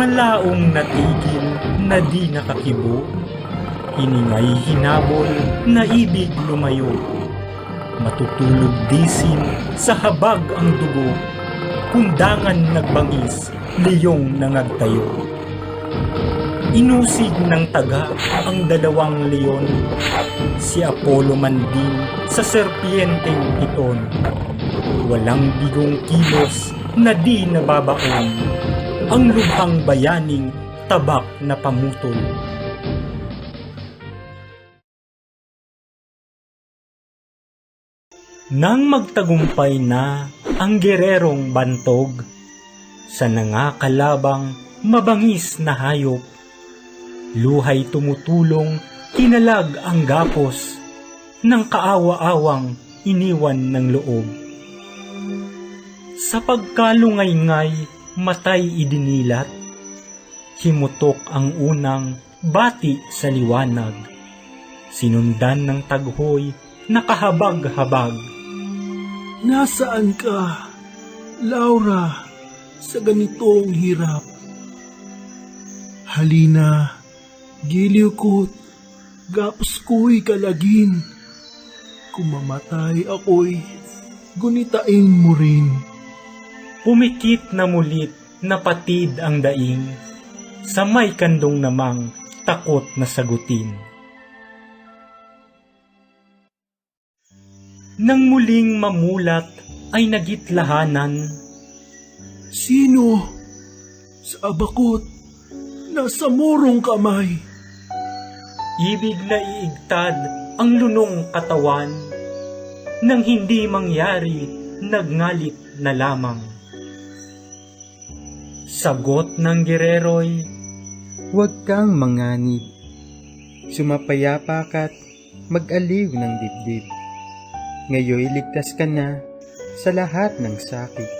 Malaong natigil na di nakakibo, hiningay hinabol na ibig lumayo. Matutulog disin sa habag ang dugo, kundangan nagbangis, liyong nangagtayo. Inusig ng taga ang dalawang leon, si Apollo man din sa serpienteng iton. Walang bigong kilos na di nababaon, ang lubhang bayaning tabak na pamutol. Nang magtagumpay na ang gererong bantog, sa nangakalabang mabangis na hayop, luhay tumutulong kinalag ang gapos, ng kaawa-awang iniwan ng loob. Sa pagkalungay-ngay, matay idinilat, himutok ang unang bati sa liwanag, sinundan ng taghoy nakahabag-habag. Nasaan ka, Laura, sa ganitong hirap? Halina, giliw ko't gapos ko'y kalagin. Kung mamatay ako'y gunitain mo rin. Pumikit na mulit na patid ang daing, sa may kandong namang takot na sagutin. Nang muling mamulat ay nagitlahanan, Sino? Sa abakot, nasa murong kamay. ibig na iigtad ang lunong katawan, nang hindi mangyari, nagngalit na lamang. Sagot ng gereroy, Huwag kang manganib. Sumapayapa ka't mag-aliw ng dibdib. Ngayoy ligtas ka na sa lahat ng sakit.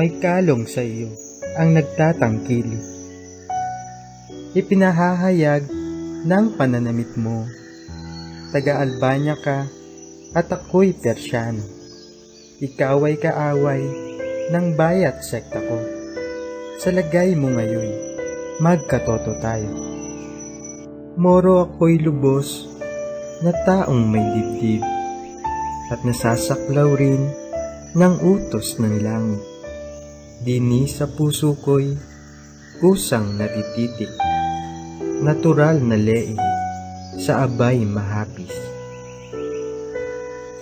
May kalong sa iyo ang nagtatangkili. Ipinahahayag ng pananamit mo. Taga-Albanya ka at ako'y Persyano. Ikaw ay kaaway ng bayat sekta ko. Sa lagay mo ngayon, magkatoto tayo. Moro ako'y lubos na taong may dibdib at nasasaklaw rin ng utos ng langit. Dini sa puso ko'y kusang natititik, natural na leeg sa abay mahapis.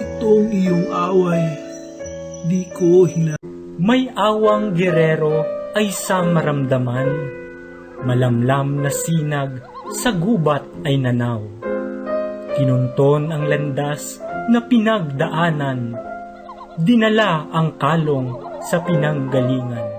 Itong iyong away, di ko hina... May awang gerero ay sa maramdaman, malamlam na sinag sa gubat ay nanaw. Kinunton ang landas na pinagdaanan, dinala ang kalong sa pinanggalingan.